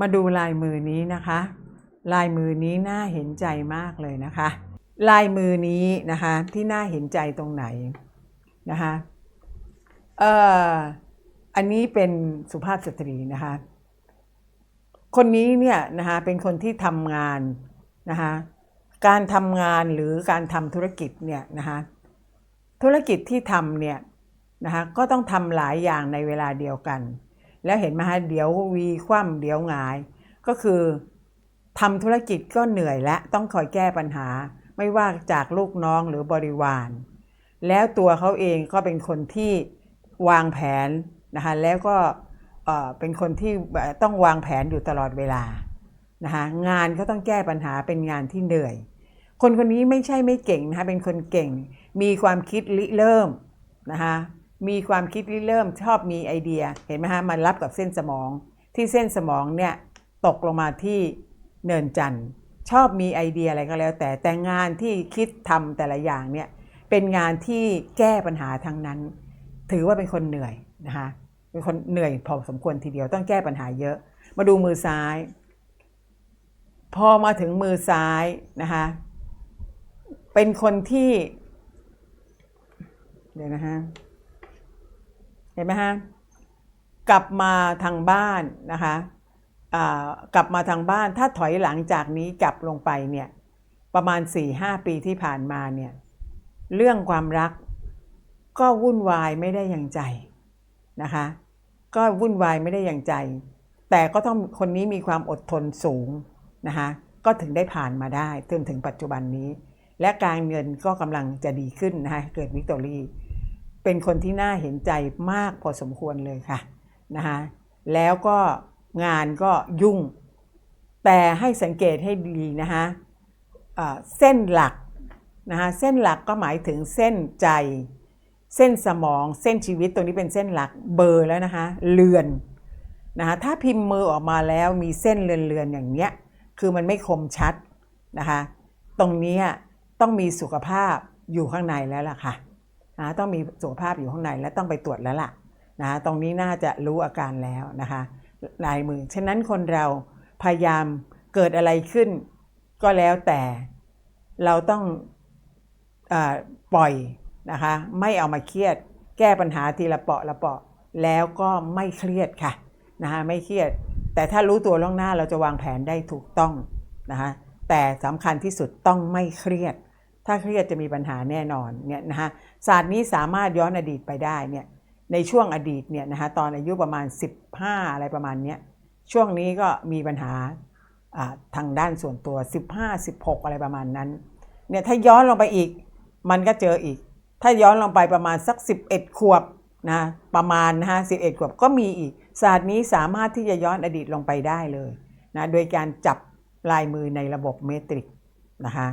มาดูลายมือนี้นะคะ ลายมือนี้น่าเห็นใจมากเลยนะคะ ลายมือนี้นะคะที่น่าเห็นใจตรงไหนนะคะเอ่ออันนี้เป็นสุภาพสตรีนะคะ คนนี้เนี่ยนะคะเป็นคนที่ทำงานนะคะการทำงานหรือการทำธุรกิจเนี่ยนะคะธุรกิจที่ทำเนี่ยนะคะก็ต้องทำหลายอย่างในเวลาเดียวกัน แล้วเห็นไหมคะเดี๋ยววีคว่ำเดี๋ยวหงาย ก็คือทำธุรกิจก็เหนื่อยและต้องคอยแก้ปัญหา ไม่ว่าจากลูกน้องหรือบริวาร แล้วตัวเขาเองก็เป็นคนที่วางแผนนะคะแล้วก็เอ่อเป็นคนที่ต้องวางแผนอยู่ตลอดเวลานะคะงานก็ต้องแก้ปัญหาเป็นงานที่เหนื่อย คนคนนี้ไม่ใช่ไม่เก่งนะคะเป็นคนเก่ง มีความคิดริเริ่มนะคะ มีความคิดริเริ่มชอบมีไอเดียเห็นไหมคะมันรับกับเส้นสมอง ที่เส้นสมองเนี่ยตกลงมาที่เนินจันทร์ชอบมีไอเดียอะไรก็แล้ว แต่แต่งานที่คิดทำแต่ละอย่างเนี่ยเป็นงานที่แก้ปัญหาทั้งนั้น ถือว่าเป็นคนเหนื่อยนะคะเป็นคนเหนื่อยพอสมควรทีเดียวต้องแก้ปัญหาเยอะ มาดูมือซ้าย พอมาถึงมือซ้ายนะคะเป็นคนที่เดี๋ยวนะฮะ เห็นไหมฮะกลับมาทางบ้านนะคะกลับมาทางบ้านถ้าถอยหลังจากนี้กลับลงไปเนี่ยประมาณ 4-5 ปีที่ผ่านมาเนี่ยเรื่องความรักก็วุ่นวายไม่ได้อย่างใจนะคะก็วุ่นวายไม่ได้อย่างใจ แต่ก็ต้องคนนี้มีความอดทนสูงนะคะก็ถึงได้ผ่านมาได้จนถึงปัจจุบันนี้ และการเงินก็กำลังจะดีขึ้นนะคะเกิดวิกตอรี่ เป็นคนที่น่าเห็นใจมากพอสมควรเลยค่ะนะคะแล้วก็งานก็ยุ่ง แต่ให้สังเกตให้ดีนะคะเส้นหลักนะคะเส้นหลักก็หมายถึงเส้นใจ เส้นสมองเส้นชีวิตตรงนี้เป็นเส้นหลักเบอร์แล้วนะคะเลือนนะคะถ้าพิมพ์มือออกมาแล้วมีเส้นเลือนๆอย่างเนี้ยคือมันไม่คมชัดนะคะตรงนี้ต้องมีสุขภาพอยู่ข้างในแล้วล่ะค่ะ นะต้องมีสุขภาพอยู่ข้างในและต้องไปตรวจแล้วล่ะนะตรงนี้น่าจะรู้อาการแล้วนะคะลายมือ ฉะนั้นคนเราพยายามเกิดอะไรขึ้น ก็แล้วแต่เราต้องอปล่อยนะคะไม่เอามาเครียด แก้ปัญหาทีละเปาะละเปาะแล้วก็ไม่เครียดค่ะนะคะไม่เครียด แต่ถ้ารู้ตัวล่วงหน้าเราจะวางแผนได้ถูกต้องนะคะแต่สำคัญที่สุดต้องไม่เครียด ถ้าเครียดจะมีปัญหาแน่นอนเนี่ยนะคะศาสตร์นี้สามารถย้อนอดีตไปได้เนี่ยในช่วงอดีตเนี่ยนะคะตอนอายุประมาณ 15 อะไรประมาณเนี้ยช่วงนี้ก็มีปัญหาทางด้านส่วนตัว 15 16 อะไรประมาณนั้นเนี่ยถ้าย้อนลงไปอีกมันก็เจออีก ถ้าย้อนลงไปประมาณสัก 11 ขวบนะประมาณนะฮะ11 ขวบก็มีอีก ศาสตร์นี้สามารถที่จะย้อนอดีตลงไปได้เลยนะโดยการจับลายมือในระบบเมตริกนะคะ